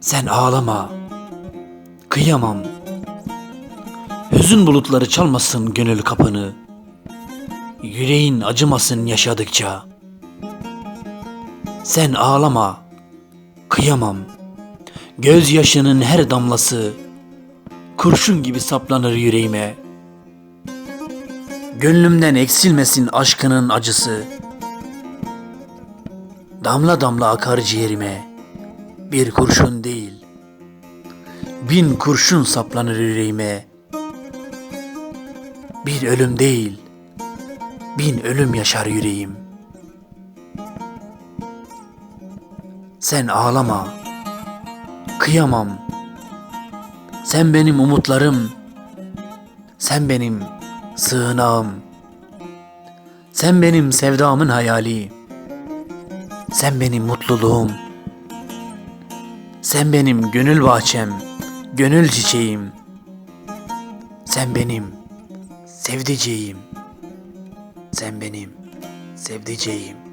Sen ağlama. Kıyamam. Hüzün bulutları çalmasın gönül kapını. Yüreğin acımasın yaşadıkça. Sen ağlama. Kıyamam. Gözyaşının her damlası kurşun gibi saplanır yüreğime. Gönlümden eksilmesin aşkının acısı. Damla damla akar ciğerime. Bir kurşun değil. Bin kurşun saplanır yüreğime. Bir ölüm değil. Bin ölüm yaşar yüreğim. Sen ağlama. Kıyamam. Sen benim umutlarım. Sen benim sığınağım. Sen benim sevdamın hayali. Sen benim mutluluğum. Sen benim gönül bahçem, gönül çiçeğim. Sen benim sevdiceğim. Sen benim sevdiceğim.